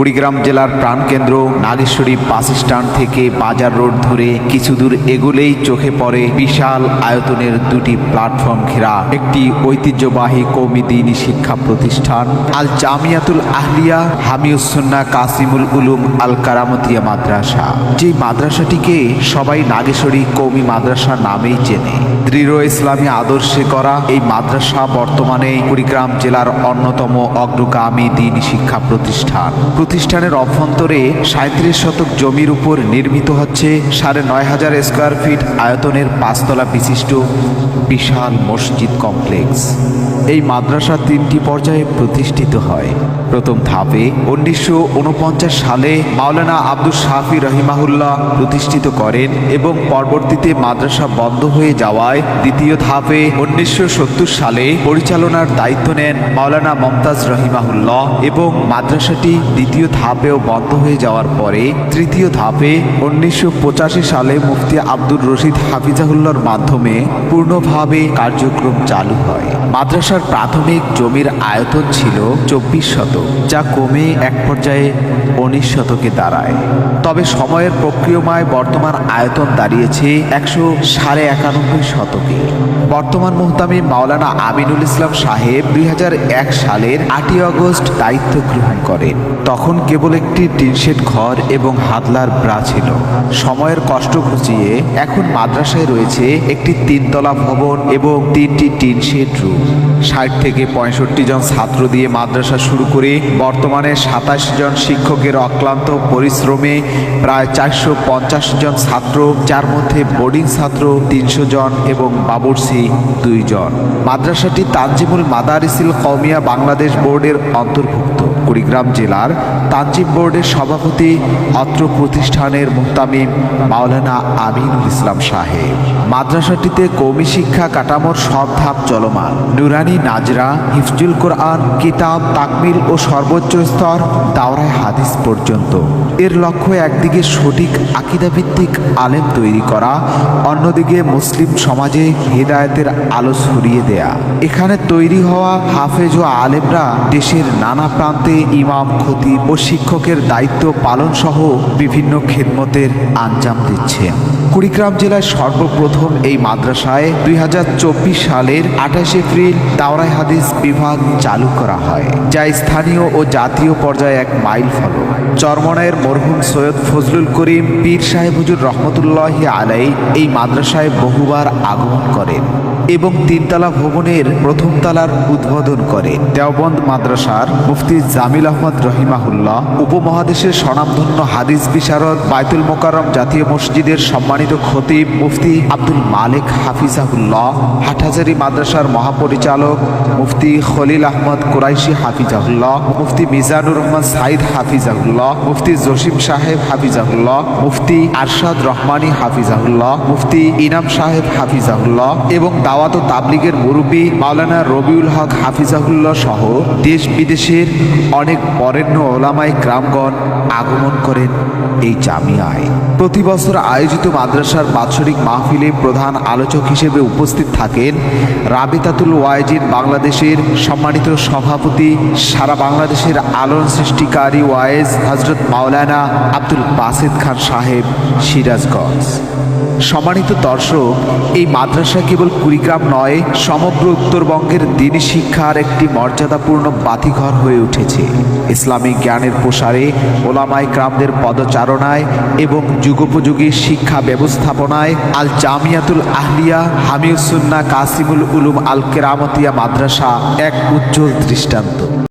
কুড়িগ্রাম জেলার প্রাণকেন্দ্র, Nageshwari bus stand থেকে বাজার রোড ধরে কিছু দূর এগুলেই চোখে পড়ে বিশাল আয়তনের দুটি প্ল্যাটফর্ম ঘেরা। একটি ঐতিহ্যবাহী কৌমি দিনী শিক্ষা প্রতিষ্ঠান, আল জামিয়াতুল আহলিয়া হামিউসুন্না কাসিমুল উলুম আল কারামতিয়া মাদ্রাসা। যে মাদ্রাসাটিকে সবাই নাগেশ্বরী কৌমি মাদ্রাসা নামেই চেনে। দৃঢ় ইসলামী আদর্শে করা এই মাদ্রাসা বর্তমানে কুড়িগ্রাম জেলার অন্যতম অগ্রগামী দিনী শিক্ষা প্রতিষ্ঠান। প্রতিষ্ঠানের অভ্যন্তরে সাঁত্রিশ শতক জমির উপর নির্মিত হচ্ছে সাড়ে নয় হাজার স্কোয়ার ফিট আয়তনের পাঁচতলা বিশিষ্ট বিশাল মসজিদ কমপ্লেক্স। এই মাদ্রাসা তিনটি পর্যায়ে প্রতিষ্ঠিত হয়। প্রথম ধাপে উনিশশো ঊনপঞ্চাশ সালে মাওলানা আব্দুল শাফি রহিমাহুল্লাহ প্রতিষ্ঠিত করেন এবং পরবর্তীতে মাদ্রাসা বন্ধ হয়ে যাওয়ায় দ্বিতীয় ধাপে উনিশশো সত্তর সালে পরিচালনার দায়িত্ব নেন মাওলানা মমতাজ রহিমাহুল্লাহ এবং মাদ্রাসাটি দ্বিতীয় ধাপেও বন্ধ হয়ে যাওয়ার পরে তৃতীয় ধাপে উনিশশো পঁচাশি সালে মুফতি আব্দুর রশিদ হাফিজাহুল্লার মাধ্যমে পূর্ণভাবে কার্যক্রম চালু হয়। মাদ্রাসার প্রাথমিক জমির আয়তন ছিল চব্বিশ শতক, যা কমে এক পর্যায়ে উনিশ শতকে দাঁড়ায়। তবে সময়ের প্রক্রিয়মায় বর্তমান আয়তন দাঁড়িয়েছে একশো সাড়ে একানব্বই শতকে। বর্তমান মুহতামি মাওলানা আমিনুল ইসলাম সাহেব দুই হাজার এক সালের আটই আগস্ট দায়িত্ব গ্রহণ করেন। তখন কেবল একটি টিনশেড ঘর এবং হাতলার ব্রা ছিল। সময়ের কষ্ট ঘুচিয়ে এখন মাদ্রাসায় রয়েছে একটি তিনতলা ভবন এবং তিনটি টিনশেড রুম। ষাট থেকে পঁয়ষট্টি জন ছাত্র দিয়ে মাদ্রাসা শুরু করে বর্তমানে সাতাশ জন শিক্ষকের অক্লান্ত পরিশ্রমে প্রায় চারশো পঞ্চাশ জন ছাত্র, যার মধ্যে বোর্ডিং ছাত্র তিনশো জন এবং বাবুরসি দুইজন মাদ্রাসাটি তানজিমুল মাদারিসিল কৌমিয়া বাংলাদেশ বোর্ডের অন্তর্ভুক্ত। কুড়িগ্রাম জেলার তানজিম বোর্ডের সভাপতি অত্র প্রতিষ্ঠানের মুহতামিম মাওলানা আমিনুল ইসলাম সাহেব মাদ্রাসাটিতে কৌমি শিক্ষা কাঠামোর সব ধাপ চলমান। নুরানি নাজরা, হিফজুল কোরআন, কিতাব, তাকমিল ও সর্বোচ্চ স্তর দাওরায় হাদিস পর্যন্ত। এর লক্ষ্য একদিকে সঠিক আকিদাভিত্তিক আলেম তৈরি করা, অন্যদিকে মুসলিম সমাজে হেদায়েতের আলো ছড়িয়ে দেয়া। এখানে তৈরি হওয়া হাফেজ ও আলেমরা দেশের নানা প্রান্তে ইমাম, খতিব ও শিক্ষকের দায়িত্ব পালন সহ বিভিন্ন খেদমতের আঞ্জাম দিচ্ছেন কুড়িগ্রাম জেলায় সর্বপ্রথম এই মাদ্রাসায় দুই হাজার চব্বিশ সালের আঠাশ এপ্রিল দাওরাই হাদিস বিভাগ চালু করা হয়, যা স্থানীয় ও জাতীয় পর্যায়ে এক মাইল ফলক। চরমনায়ের মরহুম সৈয়দ ফজলুল করিম পীর সাহেব হুজুর রহমতুল্লাহ আলাই এই মাদ্রাসায় বহুবার আগমন করেন। এবং তিনতলা ভবনের প্রথম তালার উদ্বোধন করে। দেওবন্দ মাদ্রাসার মুফতি জামিল আহমদ রহিমাহুল্লাহ, উপমহাদেশের স্বনামধন্য হাদিস বিশারদ বাইতুল মোকাররম জাতীয় মসজিদের সম্মানিত খতিব মুফতি আব্দুল মালিক হাফিজাহুল্লাহ, হাটহাজারি মাদ্রাসার মহাপরিচালক মুফতি খলিল আহমদ কুরাইশি হাফিজাহুল্লাহ, মুফতি মিজানুর রহমান সাইদ হাফিজাহুল্লাহ, মুফতি জসিম সাহেব হাফিজাহুল্লাহ, মুফতি আরশাদ রহমানী হাফিজাহুল্লাহ, মুফতি ইনাম সাহেব হাফিজাহুল্লাহ এবং দাওয়াত তাবলিগের মুরব্বী মাওলানা রবিউল হক হাফিজাহুল্লাহ সহ দেশ বিদেশের অনেক বরেণ্য ওলামাই গ্রামগণ আগমন করেন এই জামিয়ায়। প্রতি বছর আয়োজিত মাদ্রাসার বাৎসরিক মাহফিলে প্রধান আলোচক হিসেবে উপস্থিত থাকেন রাবিতাতুল ওয়াইজিন বাংলাদেশের সম্মানিত সভাপতি, সারা বাংলাদেশের আলোড়ন সৃষ্টিকারী ওয়াইজ হজরত মাওলানা আব্দুল বাসিদ খান সাহেব সিরাজগঞ্জ। সম্মানিত দর্শক, এই মাদ্রাসা কেবল কুড়িগ্রাম নয়, সমগ্র উত্তরবঙ্গের দিনী শিক্ষার একটি মর্যাদাপূর্ণ বাতিঘর হয়ে উঠেছে। ইসলামিক জ্ঞানের প্রসারে ওলামাই গ্রামদের পদচারণায় এবং যুগোপযোগী শিক্ষা ব্যবস্থাপনায় আল জামিয়াতুল আহলিয়া হামিউসুন্না কাসিমুল উলুম আল কেরামতিয়া মাদ্রাসা এক উজ্জ্বল দৃষ্টান্ত।